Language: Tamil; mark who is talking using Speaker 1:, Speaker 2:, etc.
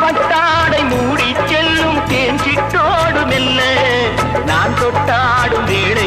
Speaker 1: பட்டாடை மூடி செல்லும் தேஞ்சிட்டோடு மெல்ல நான் தொட்டாடும் வீடு